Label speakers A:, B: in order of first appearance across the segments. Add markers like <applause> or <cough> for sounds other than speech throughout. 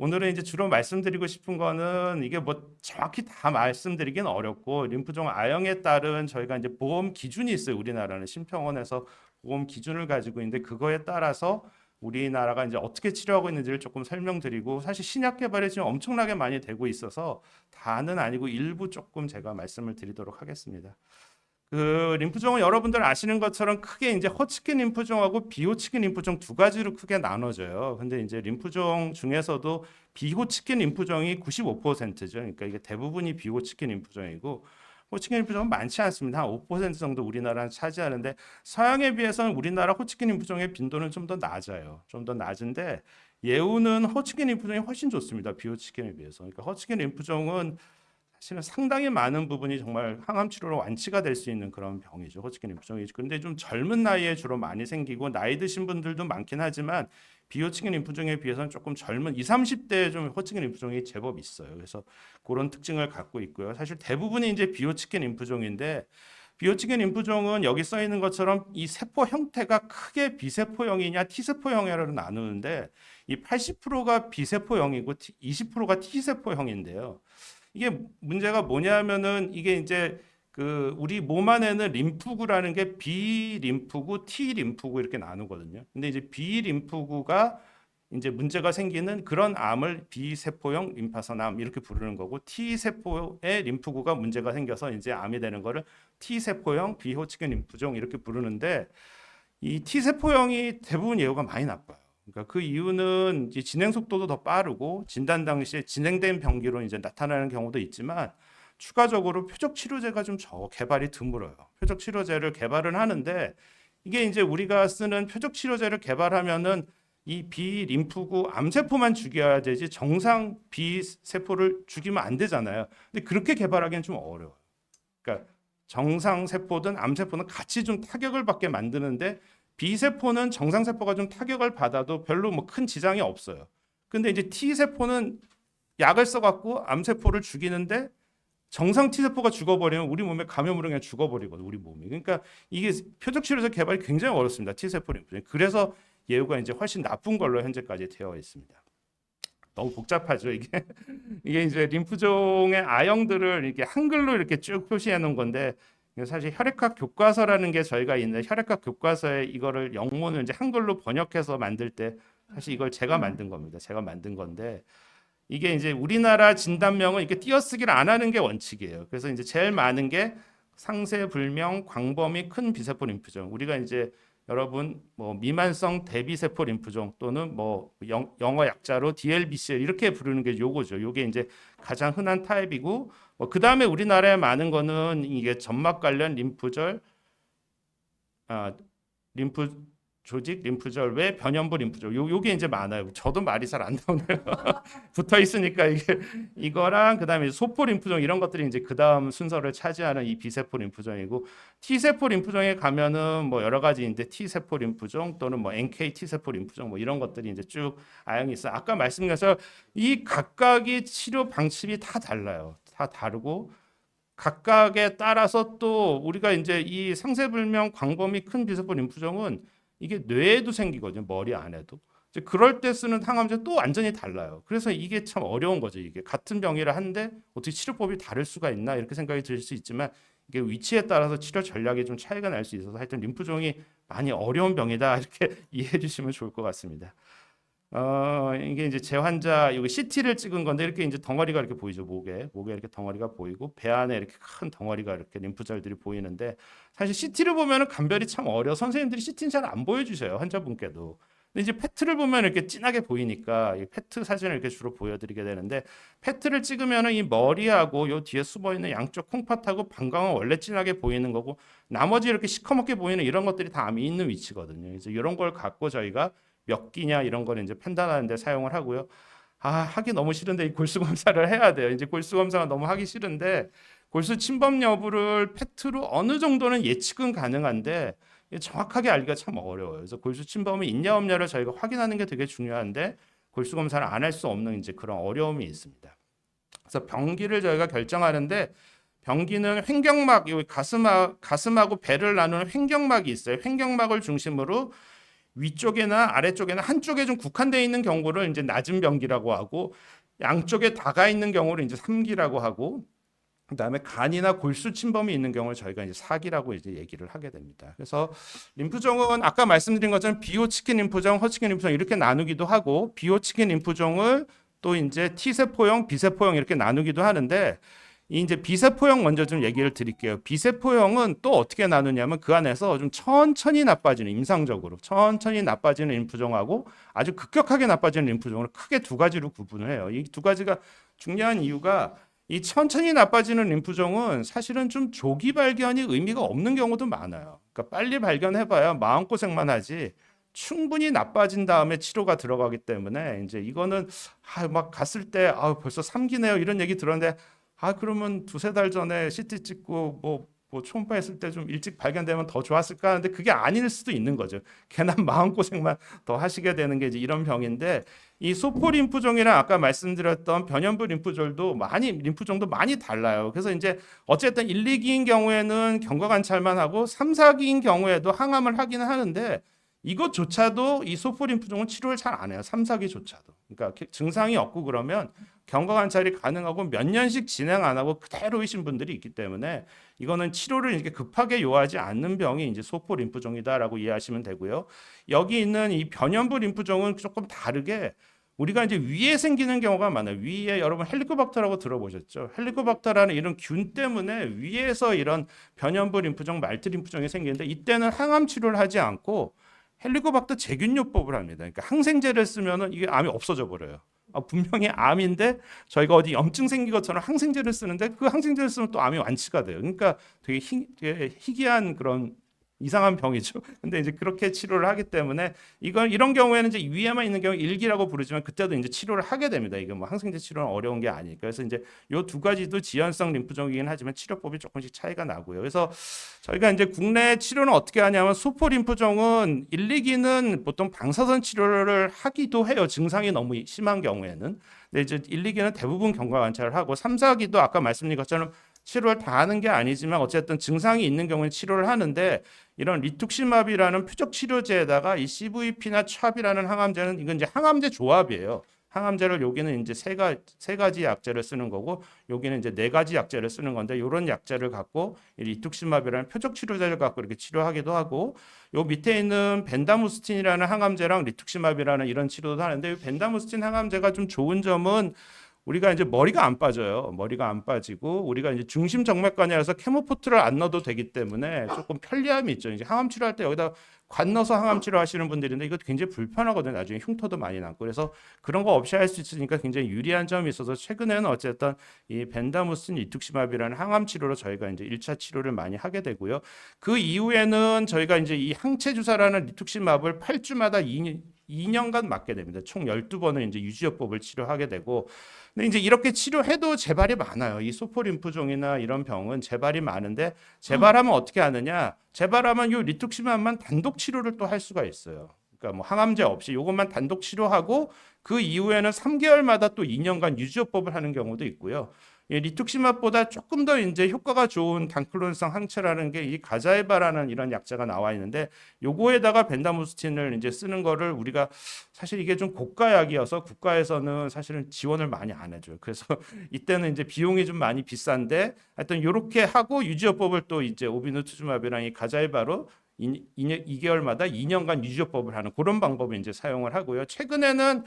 A: 오늘은 이제 주로 말씀드리고 싶은 거는 이게 뭐 정확히 다 말씀드리긴 어렵고 림프종 A형에 따른 저희가 이제 보험 기준이 있어요. 우리나라는 심평원에서 보험 기준을 가지고 있는데 그거에 따라서 우리나라가 이제 어떻게 치료하고 있는지를 조금 설명드리고 사실 신약 개발이 지금 엄청나게 많이 되고 있어서 다는 아니고 일부 조금 제가 말씀을 드리도록 하겠습니다. 그 림프종은 여러분들 아시는 것처럼 크게 이제 허치킨 림프종하고 비호치킨 림프종 두 가지로 크게 나눠져요. 근데 이제 림프종 중에서도 비호치킨 림프종이 95%죠. 그러니까 이게 대부분이 비호치킨 림프종이고 호치킨 림프종은 많지 않습니다. 한 5% 정도 우리나라는 차지하는데 서양에 비해서는 우리나라 호치킨 림프종의 빈도는 좀 더 낮아요. 좀 더 낮은데 예우는 호치킨 림프종이 훨씬 좋습니다. 비호치킨에 비해서. 그러니까 호치킨 림프종은 사실은 상당히 많은 부분이 정말 항암 치료로 완치가 될 수 있는 그런 병이죠. 호치킨 림프종이. 근데 좀 젊은 나이에 주로 많이 생기고 나이 드신 분들도 많긴 하지만 비호치킨 림프종에 비해서는 조금 젊은 20, 30대에 좀 호치킨 림프종이 제법 있어요. 그래서 그런 특징을 갖고 있고요. 사실 대부분이 이제 비호치킨 림프종인데 비호치킨 림프종은 여기 써 있는 것처럼 이 세포 형태가 크게 비세포형이냐 T세포형이라로 나누는데 이 80%가 비세포형이고 20%가 T세포형인데요. 이게 문제가 뭐냐면은 이게 이제 그 우리 몸 안에는 림프구라는 게 비림프구, T림프구 이렇게 나누거든요. 근데 이제 비림프구가 이제 문제가 생기는 그런 암을 비세포형 림파선암 이렇게 부르는 거고 T세포의 림프구가 문제가 생겨서 이제 암이 되는 거를 T세포형 비호치킨 림프종 이렇게 부르는데 이 T세포형이 대부분 예후가 많이 나빠요. 그러니까 그 이유는 이제 진행 속도도 더 빠르고 진단 당시에 진행된 병기로 이제 나타나는 경우도 있지만 추가적으로 표적 치료제가 좀 저 개발이 드물어요. 표적 치료제를 개발은 하는데 이게 이제 우리가 쓰는 표적 치료제를 개발하면은 이 비림프구 암세포만 죽여야 되지 정상 비세포를 죽이면 안 되잖아요. 근데 그렇게 개발하기는 좀 어려워요. 그러니까 정상 세포든 암세포는 같이 좀 타격을 받게 만드는데 B세포는 정상세포가 좀 타격을 받아도 별로 뭐 큰 지장이 없어요. 근데 이제 T세포는 약을 써갖고 암세포를 죽이는데 정상 T세포가 죽어버리면 우리 몸에 감염으로 그냥 죽어버리거든, 우리 몸이. 그러니까 이게 표적 치료제 개발이 굉장히 어렵습니다. T세포 림프종. 그래서 예후가 이제 훨씬 나쁜 걸로 현재까지 되어 있습니다. 너무 복잡하죠, 이게. <laughs> 이게 이제 림프종의 A형들을 이렇게 한글로 이렇게 쭉 표시해 놓은 건데 사실 혈액학 교과서라는 게 저희가 있는 혈액학 교과서에 이거를 영문을 이제 한글로 번역해서 만들 때 사실 이걸 제가 만든 겁니다. 제가 만든 건데 이게 이제 우리나라 진단명은 이렇게 띄어쓰기를 안 하는 게 원칙이에요. 그래서 이제 제일 많은 게 상세 불명 광범위 큰 비세포 림프종. 우리가 이제 여러분 뭐 미만성 대비세포 림프종 또는 뭐 영, 영어 약자로 DLBCL 이렇게 부르는 게 요거죠. 요게 이제 가장 흔한 타입이고 뭐 그 다음에 우리나라에 많은 거는 이게 점막 관련 림프절 아 림프 조직 림프절 외 변연부 림프절 요 요게 이제 많아요. 저도 말이 잘 안 나오네요. <laughs> 붙어 있으니까 이게 이거랑 그다음에 소포 림프종 이런 것들이 이제 그다음 순서를 차지하는 이 비세포 림프종이고 T세포 림프종에 가면은 뭐 여러 가지인데 T세포 림프종 또는 뭐 NK T세포 림프종 뭐 이런 것들이 이제 쭉 아형이 있어. 아까 말씀드려서 이 각각의 치료 방식이 다 달라요. 다 다르고 각각에 따라서 또 우리가 이제 이 상세불명 광범위 큰 비세포 림프종은 이게 뇌에도 생기거든요. 머리 안에도. 이제 그럴 때 쓰는 항암제 또 완전히 달라요. 그래서 이게 참 어려운 거죠. 이게 같은 병이라 한데 어떻게 치료법이 다를 수가 있나 이렇게 생각이 들 수 있지만 이게 위치에 따라서 치료 전략이 좀 차이가 날 수 있어서 하여튼 림프종이 많이 어려운 병이다 이렇게 <laughs> 이해해 주시면 좋을 것 같습니다. 어, 이게 이제 제 환자 여기 CT를 찍은 건데 이렇게 이제 덩어리가 이렇게 보이죠 목에. 목에 이렇게 덩어리가 보이고 배 안에 이렇게 큰 덩어리가 이렇게 림프절들이 보이는데 사실 CT를 보면은 감별이 참 어려 선생님들이 CT는 잘 안 보여주셔요 환자분께도. 근데 이제 페트를 보면 이렇게 진하게 보이니까 이 페트 사진을 이렇게 주로 보여드리게 되는데 페트를 찍으면은 이 머리하고 요 뒤에 숨어 있는 양쪽 콩팥하고 방광은 원래 진하게 보이는 거고 나머지 이렇게 시커멓게 보이는 이런 것들이 다 암이 있는 위치거든요. 그래서 이런 걸 갖고 저희가 몇 기냐 이런 거를 이제 판단하는데 사용을 하고요. 아 하기 너무 싫은데 이 골수 검사를 <laughs> 해야 돼요. 이제 골수 검사가 너무 하기 싫은데 골수 침범 여부를 페트로 어느 정도는 예측은 가능한데 정확하게 알기가 참 어려워요. 그래서 골수 침범이 있냐 없냐를 저희가 확인하는 게 되게 중요한데 골수 검사를 안 할 수 없는 이제 그런 어려움이 있습니다. 그래서 병기를 저희가 결정하는데 병기는 횡격막, 요 가슴하, 가슴하고 배를 나누는 횡격막이 있어요. 횡격막을 중심으로 위쪽에나 아래쪽에나 한쪽에 좀 국한되어 있는 경우를 이제 낮은 병기라고 하고 양쪽에 다가 있는 경우를 이제 삼기라고 하고 그다음에 간이나 골수 침범이 있는 경우를 저희가 이제 사기라고 이제 얘기를 하게 됩니다. 그래서 림프종은 아까 말씀드린 것처럼 비호치킨 림프종, 허치킨 림프종 이렇게 나누기도 하고 비호치킨 림프종을 또 이제 T세포형, B세포형 이렇게 나누기도 하는데 이 이제 비세포형 먼저 좀 얘기를 드릴게요. 비세포형은 또 어떻게 나누냐면 그 안에서 좀 천천히 나빠지는 임상적으로 천천히 나빠지는 림프종하고 아주 급격하게 나빠지는 림프종을 크게 두 가지로 구분을 해요. 이 두 가지가 중요한 이유가 이 천천히 나빠지는 림프종은 사실은 좀 조기 발견이 의미가 없는 경우도 많아요. 그러니까 빨리 발견해봐야 마음고생만 하지 충분히 나빠진 다음에 치료가 들어가기 때문에 이제 이거는 아, 막 갔을 때 아, 벌써 삼기네요 이런 얘기 들었는데 아 그러면 두세 달 전에 CT 찍고 뭐, 뭐 초음파 했을 때 좀 일찍 발견되면 더 좋았을까 하는데 그게 아닐 수도 있는 거죠. 괜한 <laughs> 마음고생만 더 하시게 되는 게 이제 이런 병인데 이 소포 림프종이랑 아까 말씀드렸던 변연부 림프종도 많이 림프종도 많이 달라요. 그래서 이제 어쨌든 1, 2기인 경우에는 경과 관찰만 하고 3, 4기인 경우에도 항암을 하기는 하는데 이것조차도 이 소포 림프종은 치료를 잘 안 해요. 3, 4기조차도. 그러니까 증상이 없고 그러면 경과 관찰이 가능하고 몇 년씩 진행 안 하고 그대로이신 분들이 있기 때문에 이거는 치료를 이렇게 급하게 요하지 않는 병이 이제 소포 림프종이다라고 이해하시면 되고요. 여기 있는 이 변연부 림프종은 조금 다르게 우리가 이제 위에 생기는 경우가 많아요. 위에 여러분 헬리코박터라고 들어보셨죠? 헬리코박터라는 이런 균 때문에 위에서 이런 변연부 림프종, 말트 림프종이 생기는데 이때는 항암 치료를 하지 않고 헬리코박터 제균요법을 합니다. 그러니까 항생제를 쓰면은 이게 암이 없어져 버려요. 아, 분명히 암인데 저희가 어디 염증 생긴 것처럼 항생제를 쓰는데 그 항생제를 쓰면 또 암이 완치가 돼요. 그러니까 되게, 희, 되게 희귀한 그런 이상한 병이죠. <laughs> 근데 이제 그렇게 치료를 하기 때문에 이건 이런 경우에는 이제 위에만 있는 경우 일기라고 부르지만 그때도 이제 치료를 하게 됩니다. 이게 뭐 항생제 치료는 어려운 게 아니니까. 그래서 이제 요 두 가지도 지연성 림프종이긴 하지만 치료법이 조금씩 차이가 나고요. 그래서 저희가 이제 국내 치료는 어떻게 하냐면 소포 림프종은 1, 2기는 보통 방사선 치료를 하기도 해요. 증상이 너무 심한 경우에는. 근데 이제 1, 2기는 대부분 경과 관찰을 하고 3, 4기도 아까 말씀드린 것처럼 치료를 다 하는 게 아니지만 어쨌든 증상이 있는 경우에 치료를 하는데 이런 리툭시마비라는 표적 치료제에다가 이 CVP나 찹이라는 항암제는 이건 이제 항암제 조합이에요. 항암제를 여기는 이제 세, 가, 세 가지 약제를 쓰는 거고 여기는 이제 네 가지 약제를 쓰는 건데 이런 약제를 갖고 이 리툭시마비라는 표적 치료제를 갖고 이렇게 치료하기도 하고 요 밑에 있는 벤다무스틴이라는 항암제랑 리툭시마비라는 이런 치료도 하는데 이 벤다무스틴 항암제가 좀 좋은 점은 우리가 이제 머리가 안 빠져요. 머리가 안 빠지고 우리가 이제 중심 정맥관이라서 케모포트를 안 넣어도 되기 때문에 조금 편리함이 있죠. 이제 항암 치료할 때 여기다 관 넣어서 항암 치료 하시는 분들인데 이거 굉장히 불편하거든요. 나중에 흉터도 많이 남고 그래서 그런 거 없이 할 수 있으니까 굉장히 유리한 점이 있어서 최근에는 어쨌든 이 벤다무스틴 이투시마비라는 항암 치료로 저희가 이제 1차 치료를 많이 하게 되고요. 그 이후에는 저희가 이제 이 항체 주사라는 리툭시마브를 8주마다 2년 2년간 맞게 됩니다. 총 12번을 이제 유지요법을 치료하게 되고 근데 이제 이렇게 치료해도 재발이 많아요. 이 소포림프종이나 이런 병은 재발이 많은데 재발하면 어떻게 하느냐? 재발하면 요 리툭시맘만 단독 치료를 또 할 수가 있어요. 그러니까 뭐 항암제 없이 요것만 단독 치료하고 그 이후에는 3개월마다 또 2년간 유지요법을 하는 경우도 있고요. 이 리툭시맙보다 조금 더 이제 효과가 좋은 단클론성 항체라는 게 이 가자이바라는 이런 약자가 나와 있는데 요거에다가 벤다무스틴을 이제 쓰는 거를 우리가 사실 이게 좀 고가 약이어서 국가에서는 사실은 지원을 많이 안 해줘요. 그래서 <laughs> 이때는 이제 비용이 좀 많이 비싼데 하여튼 요렇게 하고 유지요법을 또 이제 오비누투즈마비랑 이 가자이바로 2, 2개월마다 2년간 유지요법을 하는 그런 방법을 이제 사용을 하고요. 최근에는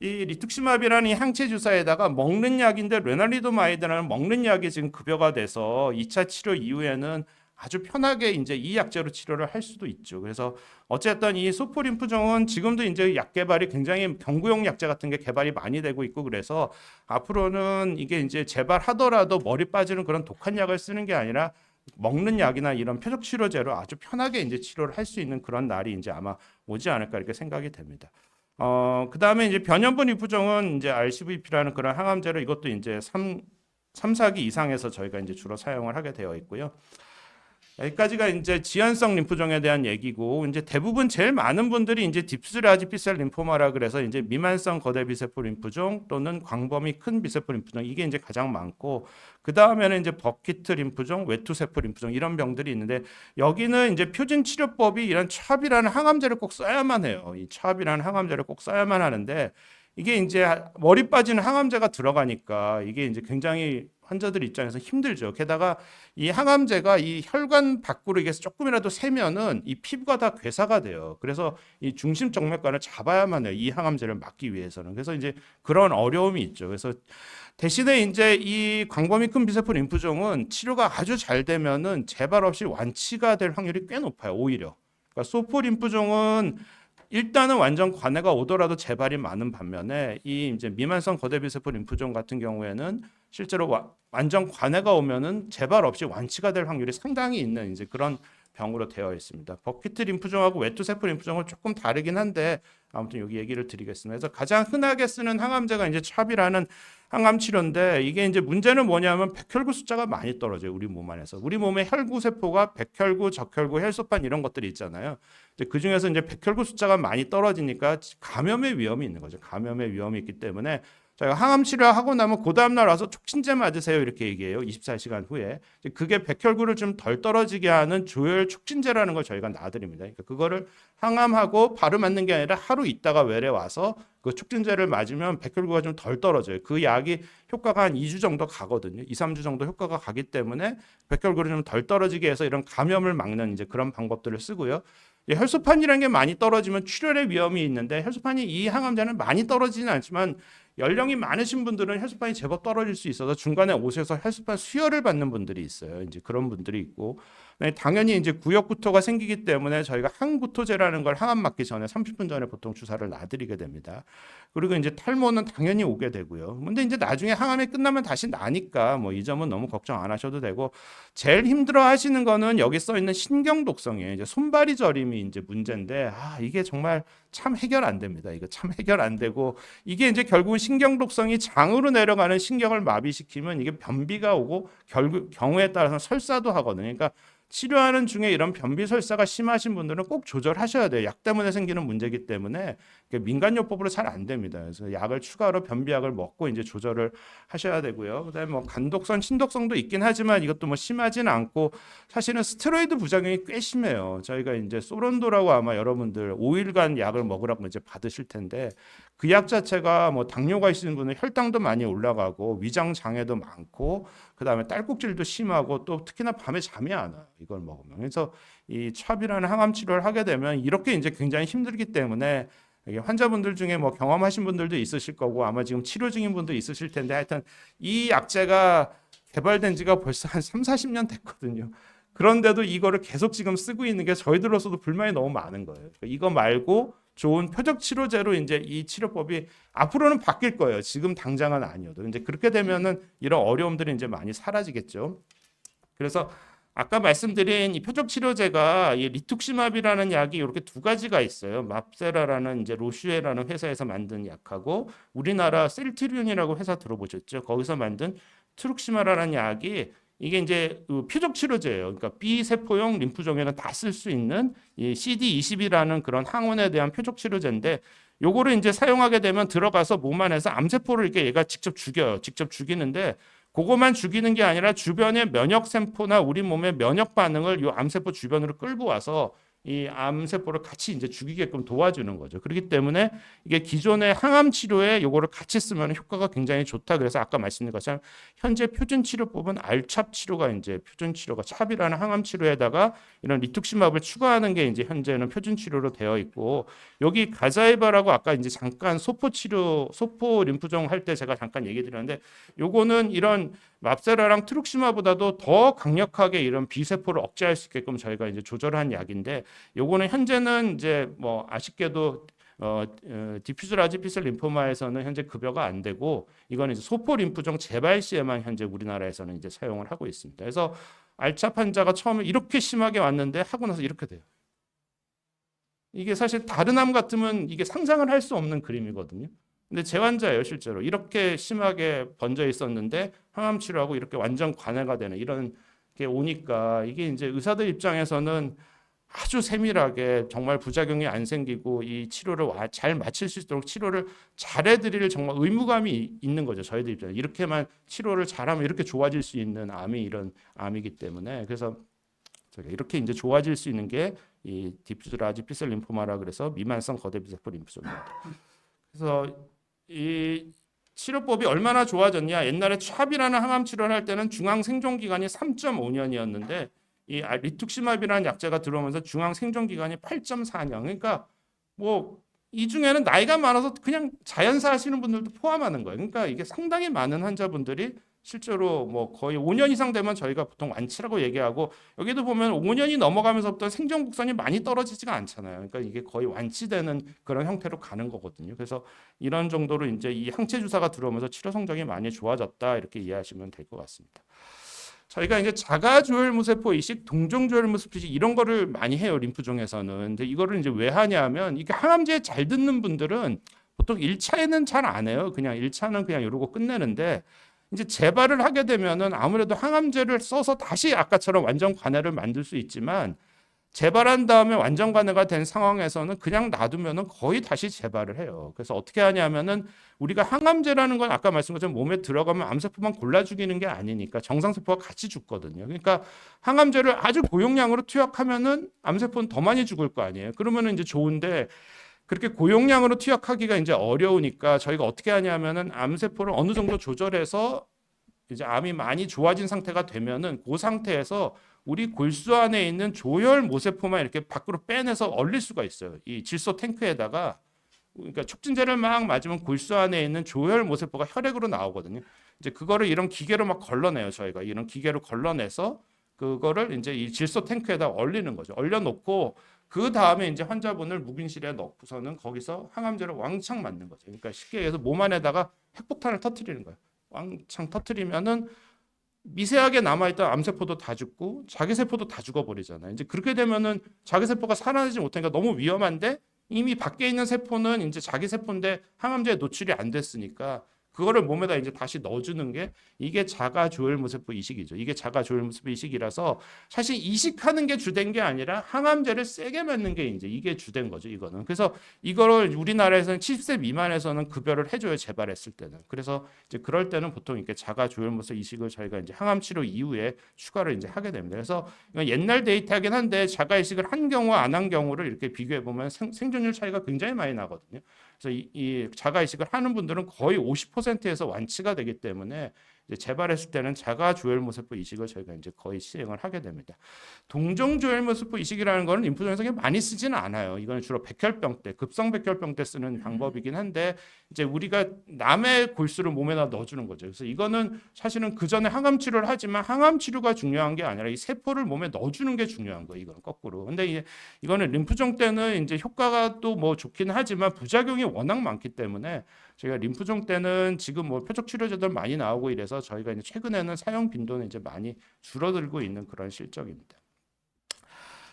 A: 이 리툭시마비라는 이 항체 주사에다가 먹는 약인데 레나리도마이드라는 먹는 약이 지금 급여가 돼서 2차 치료 이후에는 아주 편하게 이제 이 약제로 치료를 할 수도 있죠. 그래서 어쨌든 이 소포림프종은 지금도 이제 약 개발이 굉장히 경구용 약제 같은 게 개발이 많이 되고 있고 그래서 앞으로는 이게 이제 재발하더라도 머리 빠지는 그런 독한 약을 쓰는 게 아니라 먹는 약이나 이런 표적 치료제로 아주 편하게 이제 치료를 할 수 있는 그런 날이 이제 아마 오지 않을까 이렇게 생각이 됩니다. 어, 그 다음에 이제 변연분 이부종은 이제 RCVP라는 그런 항암제로 이것도 이제 3 3, 4기 이상에서 저희가 이제 주로 사용을 하게 되어 있고요. 여기까지가 이제 지연성 림프종에 대한 얘기고 이제 대부분 제일 많은 분들이 이제 디퓨즈 라지 B셀 림포마라 그래서 이제 미만성 거대 비세포 림프종 또는 광범위 큰 비세포 림프종 이게 이제 가장 많고 그 다음에는 이제 버키트 림프종, 외투세포 림프종 이런 병들이 있는데 여기는 이제 표준 치료법이 이런 촤압이라는 항암제를 꼭 써야만 해요. 이 촤압이라는 항암제를 꼭 써야만 하는데 이게 이제 머리 빠지는 항암제가 들어가니까 이게 이제 굉장히 환자들 입장에서 힘들죠. 게다가 이 항암제가 이 혈관 밖으로 이게 조금이라도 새면은 이 피부가 다 괴사가 돼요. 그래서 이 중심 정맥관을 잡아야만 해요. 이 항암제를 막기 위해서는. 그래서 이제 그런 어려움이 있죠. 그래서 대신에 이제 이 광범위 큰 비세포 림프종은 치료가 아주 잘 되면은 재발 없이 완치가 될 확률이 꽤 높아요. 오히려. 그러니까 소포 림프종은 일단은 완전 관해가 오더라도 재발이 많은 반면에 이 이제 미만성 거대 비세포 림프종 같은 경우에는 실제로 와- 완전 관해가 오면은 재발 없이 완치가 될 확률이 상당히 있는 이제 그런 병으로 되어 있습니다. 버키트 림프종하고 외투세포 림프종은 조금 다르긴 한데 아무튼 여기 얘기를 드리겠습니다. 그래서 가장 흔하게 쓰는 항암제가 이제 찹이라는 항암 치료인데 이게 이제 문제는 뭐냐면 백혈구 숫자가 많이 떨어져요. 우리 몸 안에서. 우리 몸의 혈구 세포가 백혈구, 적혈구, 혈소판 이런 것들이 있잖아요. 이제 그 중에서 이제 백혈구 숫자가 많이 떨어지니까 감염의 위험이 있는 거죠. 감염의 위험이 있기 때문에 저희가 항암 치료하고 나면 그 다음 날 와서 촉진제 맞으세요 이렇게 얘기해요. 24시간 후에. 그게 백혈구를 좀 덜 떨어지게 하는 조혈 촉진제라는 걸 저희가 놔드립니다. 그러니까 그거를 항암하고 바로 맞는 게 아니라 하루 있다가 외래 와서 그 촉진제를 맞으면 백혈구가 좀 덜 떨어져요. 그 약이 효과가 한 2주 정도 가거든요. 2, 3주 정도 효과가 가기 때문에 백혈구를 좀 덜 떨어지게 해서 이런 감염을 막는 이제 그런 방법들을 쓰고요. 이 혈소판이라는 게 많이 떨어지면 출혈의 위험이 있는데 혈소판이 이 항암제는 많이 떨어지지는 않지만 연령이 많으신 분들은 혈소판이 제법 떨어질 수 있어서 중간에 오셔서 혈소판 수혈을 받는 분들이 있어요. 이제 그런 분들이 있고 네, 당연히 이제 구역구토가 생기기 때문에 저희가 항구토제라는 걸 항암 맞기 전에 30분 전에 보통 주사를 놔드리게 됩니다. 그리고 이제 탈모는 당연히 오게 되고요. 근데 이제 나중에 항암이 끝나면 다시 나니까 뭐 이 점은 너무 걱정 안 하셔도 되고 제일 힘들어 하시는 거는 여기 써 있는 신경 독성이에요. 이제 손발이 저림이 이제 문제인데 아, 이게 정말 참 해결 안 됩니다. 이거 참 해결 안 되고 이게 이제 결국은 신경 독성이 장으로 내려가는 신경을 마비시키면 이게 변비가 오고 결국 경우에 따라서 설사도 하거든요. 그러니까 치료하는 중에 이런 변비 설사가 심하신 분들은 꼭 조절하셔야 돼요. 약 때문에 생기는 문제이기 때문에 민간요법으로 잘 안 됩니다. 그래서 약을 추가로 변비약을 먹고 이제 조절을 하셔야 되고요. 그다음에 뭐 간독성, 신독성도 있긴 하지만 이것도 뭐 심하지는 않고 사실은 스테로이드 부작용이 꽤 심해요. 저희가 이제 소론도라고 아마 여러분들 5일간 약을 먹으라고 이제 받으실 텐데 그 약 자체가 뭐 당뇨가 있으신 분은 혈당도 많이 올라가고 위장 장애도 많고 그다음에 딸꾹질도 심하고 또 특히나 밤에 잠이 안 와요. 이걸 먹으면. 그래서 이 찹이라는 항암 치료를 하게 되면 이렇게 이제 굉장히 힘들기 때문에 이게 환자분들 중에 뭐 경험하신 분들도 있으실 거고 아마 지금 치료 중인 분도 있으실 텐데 하여튼 이 약제가 개발된 지가 벌써 한 3, 40년 됐거든요. 그런데도 이거를 계속 지금 쓰고 있는 게 저희들로서도 불만이 너무 많은 거예요. 그러니까 이거 말고 좋은 표적 치료제로 이제 이 치료법이 앞으로는 바뀔 거예요. 지금 당장은 아니어도. 이제 그렇게 되면은 이런 어려움들이 이제 많이 사라지겠죠. 그래서 아까 말씀드린 이 표적 치료제가 이 리툭시맙이라는 약이 이렇게 두 가지가 있어요. 맙세라라는 이제 로슈에라는 회사에서 만든 약하고 우리나라 셀트리온이라고 회사 들어보셨죠? 거기서 만든 트룩시마라는 약이 이게 이제 그 표적 치료제예요. 그러니까 B 세포용 림프종에는 다 쓸 수 있는 이 CD20이라는 그런 항원에 대한 표적 치료제인데 요거를 이제 사용하게 되면 들어가서 몸 안에서 암세포를 이렇게 얘가 직접 죽여요. 직접 죽이는데 그것만 죽이는 게 아니라 주변의 면역 세포나 우리 몸의 면역 반응을 이 암세포 주변으로 끌고 와서 이 암세포를 같이 이제 죽이게끔 도와주는 거죠. 그렇기 때문에 이게 기존의 항암 치료에 요거를 같이 쓰면 효과가 굉장히 좋다. 그래서 아까 말씀드린 것처럼 현재 표준 치료법은 알찹 치료가 이제 표준 치료가 찹이라는 항암 치료에다가 이런 리툭시맙을 추가하는 게 이제 현재는 표준 치료로 되어 있고 여기 가자이바라고 아까 이제 잠깐 소포 치료 소포 림프종 할 때 제가 잠깐 얘기 드렸는데 요거는 이런 맙세라랑 트룩시마보다도 더 강력하게 이런 비세포를 억제할 수 있게끔 저희가 이제 조절한 약인데 요거는 현재는 이제 뭐 아쉽게도 어, 어 디퓨즈 라지피셀 림포마에서는 현재 급여가 안 되고 이거는 이제 소포 림프종 재발 시에만 현재 우리나라에서는 이제 사용을 하고 있습니다. 그래서 알차 환자가 처음에 이렇게 심하게 왔는데 하고 나서 이렇게 돼요. 이게 사실 다른 암 같으면 이게 상상을 할 수 없는 그림이거든요. 근데 제 환자예요, 실제로. 이렇게 심하게 번져 있었는데 항암 치료하고 이렇게 완전 관해가 되는 이런 게 오니까 이게 이제 의사들 입장에서는 아주 세밀하게 정말 부작용이 안 생기고 이 치료를 와- 잘 마칠 수 있도록 치료를 잘해드릴 정말 의무감이 이- 있는 거죠 저희들 입장에 이렇게만 치료를 잘하면 이렇게 좋아질 수 있는 암이 이런 암이기 때문에 그래서 이렇게 이제 좋아질 수 있는 게 이 디퓨즈 라지 B셀 림포마라 그래서 미만성 거대 비세포 림프종입니다. 그래서 이 치료법이 얼마나 좋아졌냐? 옛날에 찹이라는 항암 치료를 할 때는 중앙 생존 기간이 3.5년이었는데 이 아- 리툭시마비라는 약제가 들어오면서 중앙 생존 기간이 8.4년. 그러니까 뭐 이 중에는 나이가 많아서 그냥 자연사 하시는 분들도 포함하는 거예요. 그러니까 이게 상당히 많은 환자분들이 실제로 뭐 거의 5년 이상 되면 저희가 보통 완치라고 얘기하고 여기도 보면 5년이 넘어가면서부터 생존 곡선이 많이 떨어지지가 않잖아요. 그러니까 이게 거의 완치되는 그런 형태로 가는 거거든요. 그래서 이런 정도로 이제 이 항체 주사가 들어오면서 치료 성적이 많이 좋아졌다 이렇게 이해하시면 될 것 같습니다. 저희가 이제 자가 조혈 무세포 이식, 동종 조혈 무세포 이식 이런 거를 많이 해요 림프종에서는. 근데 이거를 이제 왜 하냐면 이게 항암제 잘 듣는 분들은 보통 1차에는 잘 안 해요. 그냥 1차는 그냥 이러고 끝내는데 이제 재발을 하게 되면은 아무래도 항암제를 써서 다시 아까처럼 완전 관해를 만들 수 있지만 재발한 다음에 완전 관해가 된 상황에서는 그냥 놔두면은 거의 다시 재발을 해요. 그래서 어떻게 하냐면은 우리가 항암제라는 건 아까 말씀드린 것처럼 몸에 들어가면 암세포만 골라 죽이는 게 아니니까 정상세포가 같이 죽거든요. 그러니까 항암제를 아주 고용량으로 투약하면은 암세포는 더 많이 죽을 거 아니에요. 그러면은 이제 좋은데 그렇게 고용량으로 투약하기가 이제 어려우니까 저희가 어떻게 하냐면은 암세포를 어느 정도 조절해서 이제 암이 많이 좋아진 상태가 되면은 그 상태에서 우리 골수 안에 있는 조혈 모세포만 이렇게 밖으로 빼내서 얼릴 수가 있어요. 이 질소 탱크에다가 그러니까 촉진제를 막 맞으면 골수 안에 있는 조혈 모세포가 혈액으로 나오거든요. 이제 그거를 이런 기계로 막 걸러내요. 저희가 이런 기계로 걸러내서 그거를 이제 이 질소 탱크에다 얼리는 거죠. 얼려놓고 그 다음에 이제 환자분을 묵인실에 넣고서는 거기서 항암제를 왕창 맞는 거죠. 그러니까 쉽게 얘기해서 몸 안에다가 핵폭탄을 터트리는 거예요. 왕창 터트리면은 미세하게 남아있던 암세포도 다 죽고 자기 세포도 다 죽어버리잖아요. 이제 그렇게 되면은 자기 세포가 살아나지 못하니까 너무 위험한데 이미 밖에 있는 세포는 이제 자기 세포인데 항암제에 노출이 안 됐으니까 그거를 몸에다 이제 다시 넣어주는 게 이게 자가 조혈무세포 이식이죠. 이게 자가 조혈무세포 이식이라서 사실 이식하는 게 주된 게 아니라 항암제를 세게 맞는 게 이제 이게 주된 거죠. 이거는 그래서 이거를 우리나라에서는 70세 미만에서는 급여를 해줘요. 재발했을 때는 그래서 이제 그럴 때는 보통 이렇게 자가 조혈무세포 이식을 저희가 이제 항암 치료 이후에 추가를 이제 하게 됩니다. 그래서 옛날 데이터긴 한데 자가 이식을 한 경우와 안 한 경우를 이렇게 비교해 보면 생, 생존율 차이가 굉장히 많이 나거든요. 그래서 이, 이 자가 이식을 하는 분들은 거의 50%에서 완치가 되기 때문에 재발했을 때는 자가 조혈모세포 이식을 저희가 이제 거의 시행을 하게 됩니다. 동종 조혈모세포 이식이라는 거는 그렇게 많이 쓰지는 않아요. 이거는 주로 백혈병 때, 급성 백혈병 때 쓰는 방법이긴 한데 이제 우리가 남의 골수를 몸에다 넣어주는 거죠. 그래서 이거는 사실은 그 전에 항암 치료를 하지만 항암 치료가 중요한 게 아니라 이 세포를 몸에 넣어주는 게 중요한 거예요. 이건 거꾸로. 근데 이제 이거는 림프종 때는 이제 효과가 또 뭐 좋긴 하지만 부작용이 워낙 많기 때문에 저희가 림프종 때는 지금 뭐 표적 치료제들 많이 나오고 이래서 저희가 이제 최근에는 사용 빈도는 이제 많이 줄어들고 있는 그런 실정입니다.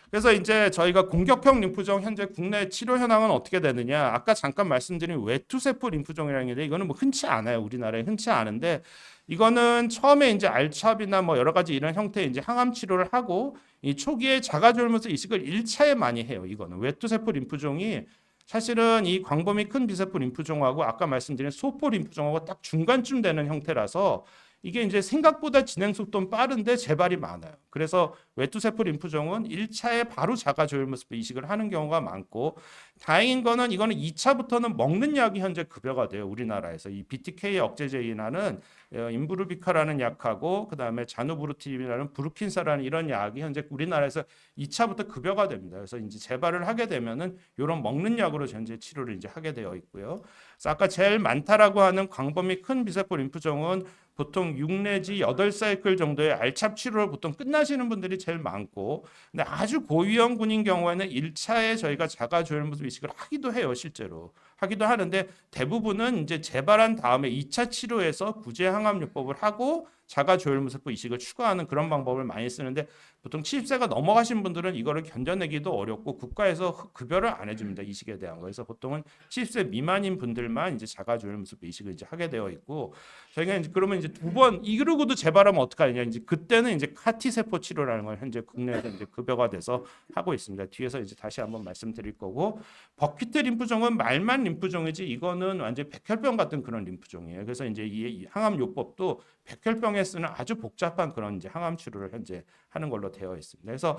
A: 그래서 이제 저희가 공격형 림프종 현재 국내 치료 현황은 어떻게 되느냐? 아까 잠깐 말씀드린 외투세포 림프종이라는 게 이거는 뭐 흔치 않아요. 우리나라에 흔치 않은데 이거는 처음에 이제 알찹이나 뭐 여러 가지 이런 형태의 이제 항암 치료를 하고 이 초기에 자가졸면서 이식을 1차에 많이 해요. 이거는 외투세포 림프종이 사실은 이 광범위 큰 비세포 림프종하고 아까 말씀드린 소포 림프종하고 딱 중간쯤 되는 형태라서 이게 이제 생각보다 진행 속도는 빠른데 재발이 많아요. 그래서 외투세포 림프종은 1차에 바로 자가조혈모습 이식을 하는 경우가 많고 다행인 거는 이거는 2차부터는 먹는 약이 현재 급여가 돼요. 우리나라에서 이 BTK 억제제이나는 어, 인브루비카라는 약하고 그다음에 자누브루틴이라는 브루킨사라는 이런 약이 현재 우리나라에서 2차부터 급여가 됩니다. 그래서 이제 재발을 하게 되면은 이런 먹는 약으로 현재 치료를 이제 하게 되어 있고요. 그래서 아까 제일 많다라고 하는 광범위 큰 비세포 림프종은 보통 6 내지 8사이클 정도의 알찹 치료를 보통 끝나시는 분들이 제일 많고 근데 아주 고위험군인 경우에는 1차에 저희가 자가 조혈무습 이식을 하기도 해요 실제로 하기도 하는데 대부분은 이제 재발한 다음에 2차 치료에서 구제 항암 요법을 하고 자가 조혈무세포 이식을 추가하는 그런 방법을 많이 쓰는데 보통 70세가 넘어가신 분들은 이거를 견뎌내기도 어렵고 국가에서 흡- 급여를 안 해줍니다 이식에 대한 거. 그래서 보통은 70세 미만인 분들만 이제 자가 조혈무세포 이식을 이제 하게 되어 있고 저희가 이제 그러면 이제 두 번 이러고도 재발하면 어떡하냐 이제 그때는 이제 카티 세포 치료라는 걸 현재 국내에서 이제 급여가 돼서 하고 있습니다. 뒤에서 이제 다시 한번 말씀드릴 거고 버키트 림프종은 말만 림프종이지 이거는 완전 백혈병 같은 그런 림프종이에요. 그래서 이제 이 항암 요법도 백혈병에 쓰는 아주 복잡한 그런 이제 항암 치료를 현재 하는 걸로 되어 있습니다. 그래서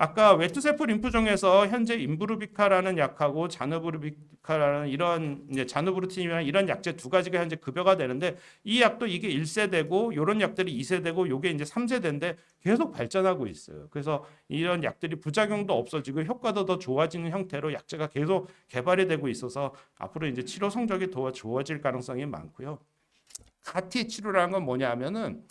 A: 아까 외투세포 림프종에서 현재 임브루비카라는 약하고 자누브루비카라는 이런 이제 자누브루틴이나 이런 약제 두 가지가 현재 급여가 되는데 이 약도 이게 1세대고 요런 약들이 2세대고 요게 이제 3세대인데 계속 발전하고 있어요. 그래서 이런 약들이 부작용도 없어지고 효과도 더 좋아지는 형태로 약제가 계속 개발이 되고 있어서 앞으로 이제 치료 성적이 더 좋아질 가능성이 많고요. 카티 치료라는 건 뭐냐면은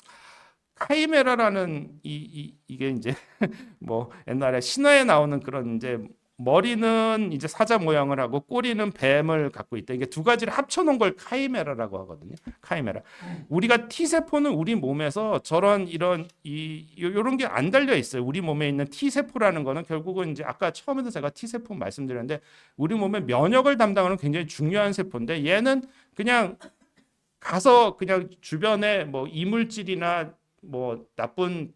A: 카이메라라는 이, 이 이게 이제 <laughs> 뭐 옛날에 신화에 나오는 그런 이제 머리는 이제 사자 모양을 하고 꼬리는 뱀을 갖고 있다. 이게 두 가지를 합쳐놓은 걸 카이메라라고 하거든요. 카이메라. 우리가 T 세포는 우리 몸에서 저런 이런 이 요- 요런 게 안 달려 있어요. 우리 몸에 있는 T 세포라는 거는 결국은 이제 아까 처음에도 제가 T 세포 말씀드렸는데 우리 몸의 면역을 담당하는 굉장히 중요한 세포인데 얘는 그냥 가서 그냥 주변에 뭐 이물질이나 뭐 나쁜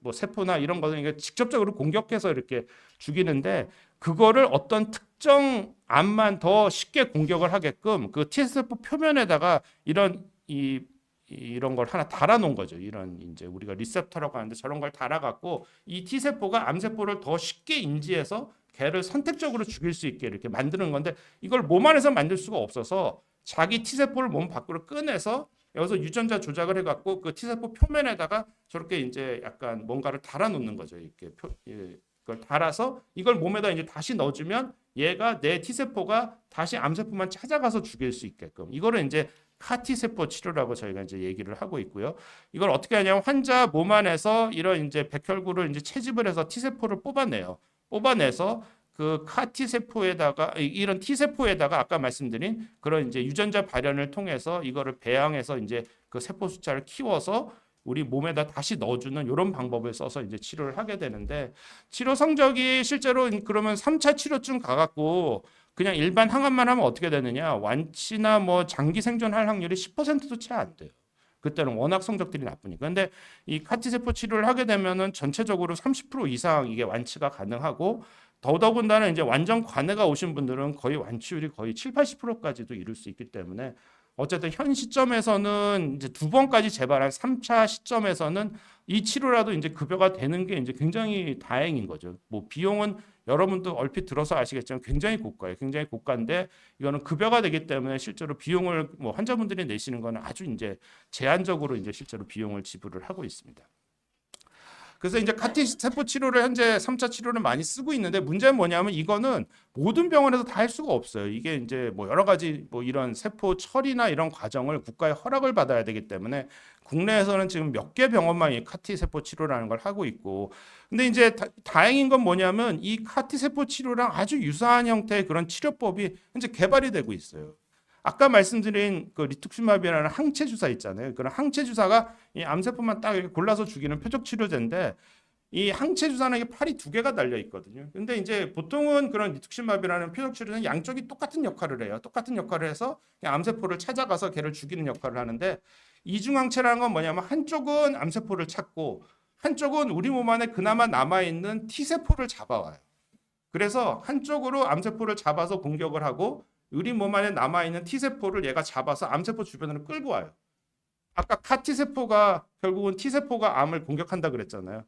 A: 뭐 세포나 이런 이게 직접적으로 공격해서 이렇게 죽이는데 그거를 어떤 특정 암만 더 쉽게 공격을 하게끔 그 T세포 표면에다가 이런 이 이- 이런 걸 하나 달아 놓은 거죠. 이런 이제 우리가 리셉터라고 하는데 저런 걸 달아 갖고 이 T세포가 암세포를 더 쉽게 인지해서 걔를 선택적으로 죽일 수 있게 이렇게 만드는 건데 이걸 몸 안에서 만들 수가 없어서 자기 T세포를 몸 밖으로 꺼내서 여기서 유전자 조작을 해갖고 그 T세포 표면에다가 저렇게 이제 약간 뭔가를 달아 놓는 거죠. 이렇게 표, 예, 그걸 달아서 이걸 몸에다 이제 다시 넣어주면 얘가 내 T세포가 다시 암세포만 찾아가서 죽일 수 있게끔 이거를 이제 카티세포 치료라고 저희가 이제 얘기를 하고 있고요. 이걸 어떻게 하냐면 환자 몸 안에서 이런 이제 백혈구를 이제 채집을 해서 T세포를 뽑아내요. 뽑아내서 그 카티 세포에다가 이- 이런 T 세포에다가 아까 말씀드린 그런 이제 유전자 발현을 통해서 이거를 배양해서 이제 그 세포 숫자를 키워서 우리 몸에다 다시 넣어주는 이런 방법을 써서 이제 치료를 하게 되는데 치료 성적이 실제로 그러면 3차 치료쯤 가갖고 그냥 일반 항암만 하면 어떻게 되느냐 완치나 뭐 장기 생존할 확률이 10%도 채 안 돼요. 그때는 워낙 성적들이 나쁘니까. 근데 이 카티 세포 치료를 하게 되면은 전체적으로 30% 이상 이게 완치가 가능하고 더더군다나 이제 완전 관해가 오신 분들은 거의 완치율이 거의 7, 80%까지도 이룰 수 있기 때문에 어쨌든 현 시점에서는 이제 두 번까지 재발한 3차 시점에서는 이 치료라도 이제 급여가 되는 게 이제 굉장히 다행인 거죠. 뭐 비용은 여러분도 얼핏 들어서 아시겠지만 굉장히 고가예요. 굉장히 고가인데 이거는 급여가 되기 때문에 실제로 비용을 뭐 환자분들이 내시는 거는 아주 이제 제한적으로 이제 실제로 비용을 지불을 하고 있습니다. 그래서 이제 카티 세포 치료를 현재 3차 치료를 많이 쓰고 있는데 문제는 뭐냐면 이거는 모든 병원에서 다 할 수가 없어요. 이게 이제 뭐 여러 가지 뭐 이런 세포 처리나 이런 과정을 국가의 허락을 받아야 되기 때문에 국내에서는 지금 몇 개 병원만 이 카티 세포 치료라는 걸 하고 있고 근데 이제 다, 다행인 건 뭐냐면 이 카티 세포 치료랑 아주 유사한 형태의 그런 치료법이 현재 개발이 되고 있어요. 아까 말씀드린 그 리투크시마비라는 항체 주사 있잖아요. 그런 항체 주사가 이 암세포만 딱 이렇게 골라서 죽이는 표적 치료제인데 이 항체 주사는 이게 팔이 두 개가 달려 있거든요. 근데 이제 보통은 그런 리투크시마비라는 표적 치료는 양쪽이 똑같은 역할을 해요. 똑같은 역할을 해서 암세포를 찾아가서 걔를 죽이는 역할을 하는데 이중항체라는 건 뭐냐면 한쪽은 암세포를 찾고 한쪽은 우리 몸 안에 그나마 남아 있는 T 세포를 잡아와요. 그래서 한쪽으로 암세포를 잡아서 공격을 하고 우리 몸 안에 남아 있는 T 세포를 얘가 잡아서 암세포 주변으로 끌고 와요. 아까 카티 세포가 결국은 T 세포가 암을 공격한다 그랬잖아요.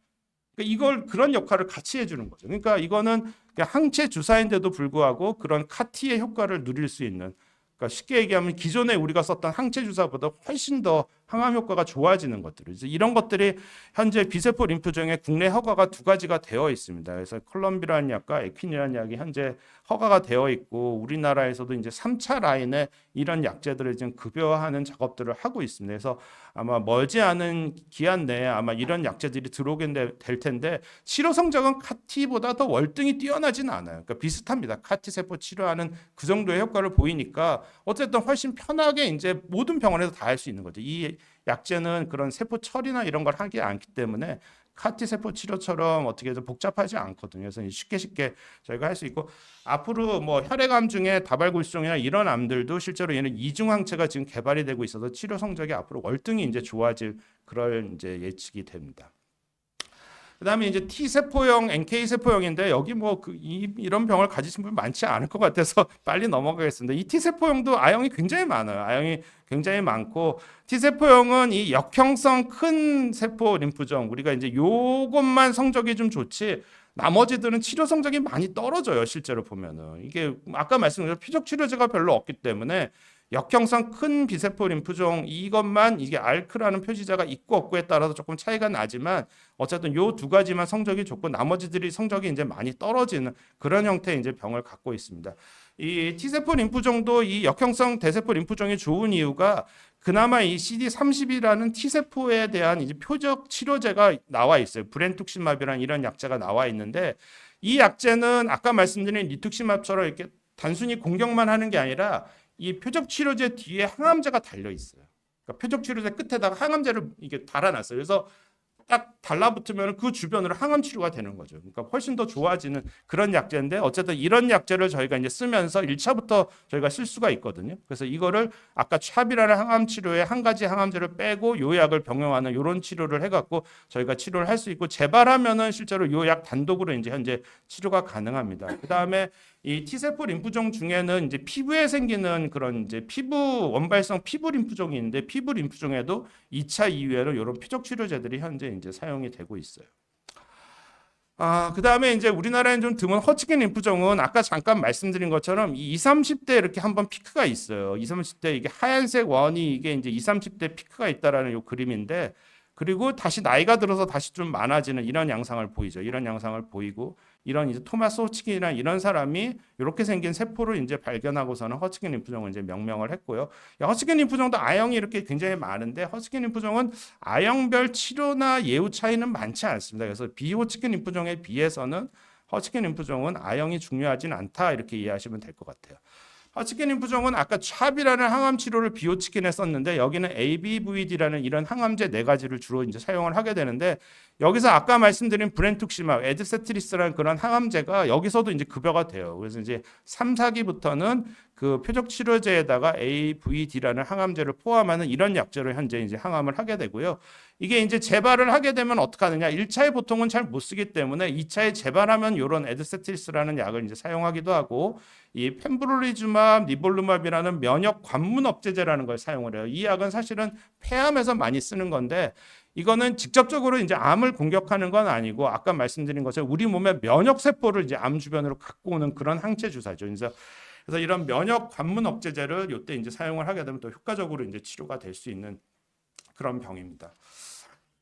A: 그러니까 이걸 그런 역할을 같이 해주는 거죠. 그러니까 이거는 항체 주사인데도 불구하고 그런 카티의 효과를 누릴 수 있는. 그러니까 쉽게 얘기하면 기존에 우리가 썼던 항체 주사보다 훨씬 더 항암 효과가 좋아지는 것들. 그래서 이런 것들이 현재 비세포 림프종의 국내 허가가 두 가지가 되어 있습니다. 그래서 콜럼비라는 약과 에퀸이라는 약이 현재 허가가 되어 있고 우리나라에서도 이제 3차 라인에 이런 약제들을 지금 급여하는 작업들을 하고 있습니다. 그래서 아마 멀지 않은 기한 내에 아마 이런 약제들이 들어오게 되- 될 텐데 치료 성적은 카티보다 더 월등히 뛰어나지는 않아요. 그러니까 비슷합니다. 카티 세포 치료하는 그 정도의 효과를 보이니까 어쨌든 훨씬 편하게 이제 모든 병원에서 다 할 수 있는 거죠. 이 약제는 그런 세포 처리나 이런 걸 하지 않기 때문에 카티 세포 치료처럼 어떻게 해서 복잡하지 않거든요. 그래서 쉽게 쉽게 저희가 할 수 있고 앞으로 뭐 혈액암 중에 다발골수종이나 이런 암들도 실제로 얘는 이중 항체가 지금 개발이 되고 있어서 치료 성적이 앞으로 월등히 이제 좋아질 그럴 이제 예측이 됩니다. 그다음에 이제 T 세포형, NK 세포형인데 여기 뭐 그 이런 병을 가지신 분 많지 않을 것 같아서 <laughs> 빨리 넘어가겠습니다. 이 T 세포형도 아형이 굉장히 많아요. 아형이 굉장히 많고 T 세포형은 이 역형성 큰 세포 림프종 우리가 이제 요것만 성적이 좀 좋지 나머지들은 치료 성적이 많이 떨어져요. 실제로 보면은 이게 아까 말씀드린 표적 치료제가 별로 없기 때문에 역형성 큰 비세포 림프종 이것만 이게 알크라는 표시자가 있고 없고에 따라서 조금 차이가 나지만 어쨌든 요 두 가지만 성적이 좋고 나머지들이 성적이 이제 많이 떨어지는 그런 형태의 이제 병을 갖고 있습니다. 이 T세포 림프종도 이 역형성 대세포 림프종이 좋은 이유가 그나마 이 CD30이라는 T세포에 대한 이제 표적 치료제가 나와 있어요. 브렌투ක්시맙이라는 이런 약제가 나와 있는데 이 약제는 아까 말씀드린 리투ක්시맙처럼 이렇게 단순히 공격만 하는 게 아니라 이 표적 치료제 뒤에 항암제가 달려 있어요. 그러니까 표적 치료제 끝에다가 항암제를 이게 달아놨어요. 그래서 딱 달라붙으면 그 주변으로 항암 치료가 되는 거죠. 그러니까 훨씬 더 좋아지는 그런 약제인데 어쨌든 이런 약제를 저희가 이제 쓰면서 1차부터 저희가 쓸 수가 있거든요. 그래서 이거를 아까 찹이라는 항암 치료에 한 가지 항암제를 빼고 요 약을 병용하는 이런 치료를 해갖고 저희가 치료를 할 수 있고 재발하면은 실제로 요 약 단독으로 이제 현재 치료가 가능합니다. 그 다음에 이 T세포 림프종 중에는 이제 피부에 생기는 그런 이제 피부 원발성 피부 림프종이 있는데 피부 림프종에도 2차 이후에는 이런 표적 치료제들이 현재 이제 사용이 되고 있어요. 아, 그다음에 이제 우리나라엔 좀 드문 허치킨 림프종은 아까 잠깐 말씀드린 것처럼 이 20, 30대 이렇게 한번 피크가 있어요. 20, 30대 이게 하얀색 원이 이게 이제 20, 30대 피크가 있다라는 요 그림인데 그리고 다시 나이가 들어서 다시 좀 많아지는 이런 양상을 보이죠. 이런 양상을 보이고 이런 이제 토마스 호치킨이나 이런 사람이 이렇게 생긴 세포를 이제 발견하고서는 허치킨 림프종을 이제 명명을 했고요. 이 허치킨 림프종도 아형이 이렇게 굉장히 많은데 허치킨 림프종은 아형별 치료나 예후 차이는 많지 않습니다. 그래서 비호치킨 림프종에 비해서는 허치킨 림프종은 아형이 중요하진 않다 이렇게 이해하시면 될 것 같아요. 허치킨 림프종은 아까 찹이라는 항암 치료를 비호치킨에 썼는데 여기는 ABVD라는 이런 항암제 네 가지를 주로 이제 사용을 하게 되는데 여기서 아까 말씀드린 브렌투ක්시맙, 에드세트리스라는 그런 항암제가 여기서도 이제 급여가 돼요. 그래서 이제 3, 4기부터는 그 표적 치료제에다가 AVD라는 항암제를 포함하는 이런 약제로 현재 이제 항암을 하게 되고요. 이게 이제 재발을 하게 되면 어떻게 하느냐? 1차에 보통은 잘 못 쓰기 때문에 2차에 재발하면 이런 에드세트리스라는 약을 이제 사용하기도 하고 이 펜브롤리즈맙, 니볼루맙이라는 면역 관문 억제제라는 걸 사용을 해요. 이 약은 사실은 폐암에서 많이 쓰는 건데 이거는 직접적으로 이제 암을 공격하는 건 아니고 아까 말씀드린 것처럼 우리 몸의 면역 세포를 이제 암 주변으로 갖고 오는 그런 항체 주사죠. 그래서 그래서 이런 면역 관문 억제제를 이때 이제 사용을 하게 되면 또 효과적으로 이제 치료가 될 수 있는 그런 병입니다.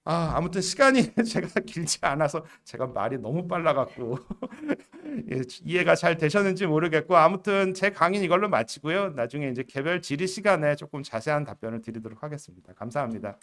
A: 아, 아무튼 시간이 <laughs> 제가 길지 않아서 제가 말이 너무 빨라갖고 <laughs> 예, 이해가 잘 되셨는지 모르겠고 아무튼 제 강의는 이걸로 마치고요. 나중에 이제 개별 질의 시간에 조금 자세한 답변을 드리도록 하겠습니다. 감사합니다.